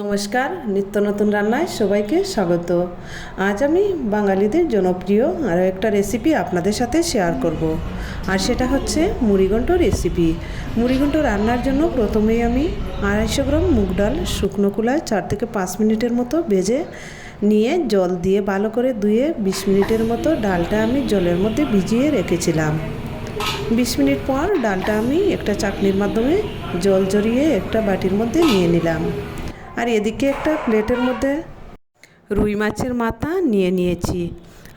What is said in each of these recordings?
নমস্কার, নিত্য নতুন রান্নায় সবাইকে স্বাগত। আজ আমি বাঙালিদের জনপ্রিয় আরও একটা রেসিপি আপনাদের সাথে শেয়ার করব। আর সেটা হচ্ছে মুড়িঘণ্ট রেসিপি মুড়িঘণ্ট রান্নার জন্য প্রথমেই আমি আড়াইশো গ্রাম মুগ ডাল শুকনো কুলায় চার থেকে পাঁচ মিনিটের মতো ভেজে নিয়ে জল দিয়ে ভালো করে ধুয়ে বিশ মিনিটের মতো ডালটা আমি জলের মধ্যে ভিজিয়ে রেখেছিলাম। বিশ মিনিট পর ডালটা আমি একটা চাকনির মাধ্যমে জল জড়িয়ে একটা বাটির মধ্যে নিয়ে নিলাম। আর এদিকে একটা প্লেটের মধ্যে রুই মাছের মাথা নিয়ে নিয়েছি।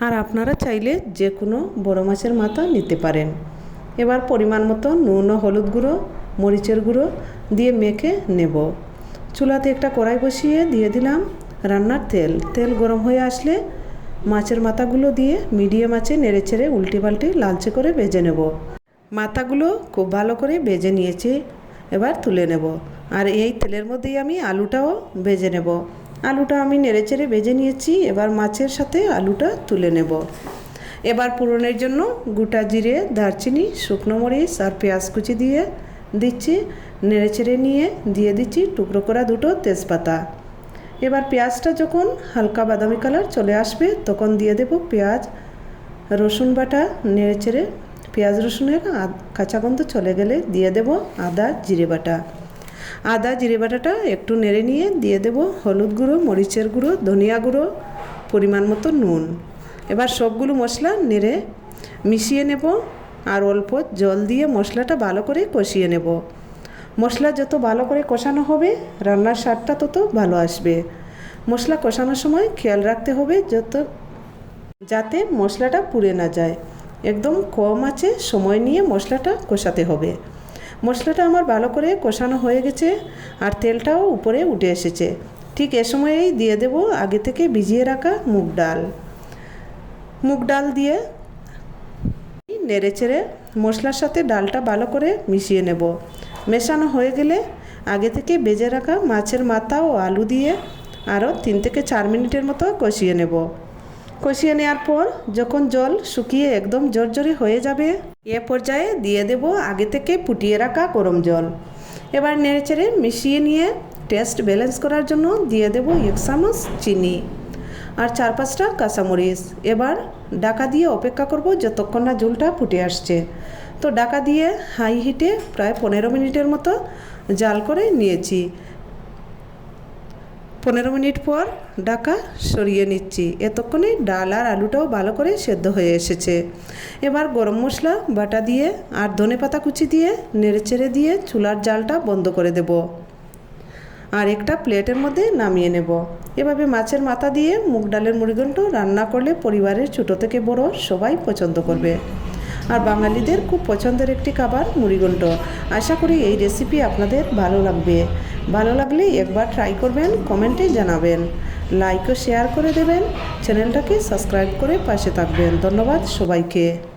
আর আপনারা চাইলে যে কোনো বড় মাছের মাথা নিতে পারেন। এবার পরিমাণ মতো নুন ও হলুদ গুঁড়ো, মরিচের গুঁড়ো দিয়ে মেখে নেব। চুলাতে একটা কড়াই বসিয়ে দিয়ে দিলাম রান্নার তেল। তেল গরম হয়ে আসলে মাছের মাথাগুলো দিয়ে মিডিয়াম আঁচে নেড়ে ছেড়ে উল্টে পাল্টে লালচে করে ভেজে নেব। মাথাগুলো খুব ভালো করে ভেজে নিয়েছি। এবার তুলে নেব। আর এই তেলের মধ্যেই আমি আলুটাও ভেজে নেব। আলুটা আমি নেড়েচেড়ে ভেজে নিয়েছি, এবার মাছের সাথে আলুটা তুলে নেব। এবার পুরনের জন্য গোটা জিরে, দারচিনি, শুকনো মরিচ আর পেঁয়াজ কুচি দিয়ে দিচ্ছি। নেড়েচেড়ে নিয়ে দিয়ে দিচ্ছি টুকরো করা দুটো তেজপাতা। এবার পেঁয়াজটা যখন হালকা বাদামি কালার চলে আসবে, তখন দিয়ে দেব পেঁয়াজ, রসুন বাটা, নেড়েচেড়ে পেঁয়াজ রসুনের কাঁচা গন্ধ চলে গেলে দিয়ে দেব আদা, জিরে বাটা। আদা, জিরে বাটাটা একটু নেড়ে নিয়ে দিয়ে দেব। হলুদ গুঁড়ো, মরিচের গুঁড়ো, ধনিয়া গুঁড়ো, পরিমাণ মতো নুন। এবার সবগুলো মশলা নেড়ে মিশিয়ে নেব আর অল্প জল দিয়ে মশলাটা ভালো করে কষিয়ে নেব। মশলা যত ভালো করে কষানো হবে, রান্নার স্বাদটা তত ভালো আসবে। মশলা কষানোর সময় খেয়াল রাখতে হবে যত, যাতে মশলাটা পুড়ে না যায়। একদম কম আছে, সময় নিয়ে মশলাটা কষাতে হবে। মশলাটা আমার ভালো করে কষানো হয়ে গেছে আর তেলটাও উপরে উঠে এসেছে। ঠিক এ সময়েই দিয়ে দেব আগে থেকে ভিজিয়ে রাখা মুগ ডাল। মুগ ডাল দিয়ে নেড়ে চেড়ে মশলার সাথে ডালটা ভালো করে মিশিয়ে নেব। মেশানো হয়ে গেলে আগে থেকে বেজে রাখা মাছের মাথা ও আলু দিয়ে আরও তিন থেকে চার মিনিটের মতো কষিয়ে নেব। কষিয়ে নেওয়ার পর যখন জল শুকিয়ে একদম জর্জরে হয়ে যাবে, এ পর্যায়ে দিয়ে দেব আগে থেকে ফুটিয়ে রাখা গরম জল। এবার নেড়েচেড়ে মিশিয়ে নিয়ে টেস্ট ব্যালেন্স করার জন্য দিয়ে দেব এক চামচ চিনি আর চার পাঁচটা কাঁচামরিচ। এবার ডাকা দিয়ে অপেক্ষা করব যতক্ষণ না জলটা ফুটে আসছে। তো ডাকা দিয়ে হাই হিটে প্রায় পনেরো মিনিটের মতো জাল করে নিয়েছি। পনেরো মিনিট পর ডাকা সরিয়ে নিচ্ছি। এতক্ষণে ডাল আর আলুটাও ভালো করে সেদ্ধ হয়ে এসেছে। এবার গরম মশলা, বাটা দিয়ে আর ধনে পাতা কুচি দিয়ে নেড়েচেড়ে দিয়ে চুলার জালটা বন্ধ করে দেব। আর একটা প্লেটের মধ্যে নামিয়ে নেব। এভাবে মাছের মাথা দিয়ে মুগ ডালের মুড়িঘণ্ট রান্না করলে পরিবারের ছোটো থেকে বড় সবাই পছন্দ করবে। আর বাঙালিদের খুব পছন্দের একটি খাবার মুড়িঘণ্ট। আশা করি এই রেসিপি আপনাদের ভালো লাগবে। ভালো লাগলে একবার ট্রাই করবেন কমেন্টে জানাবেন। লাইক ও শেয়ার করে দেবেন। চ্যানেলটাকে সাবস্ক্রাইব করে পাশে থাকবেন। ধন্যবাদ সবাইকে।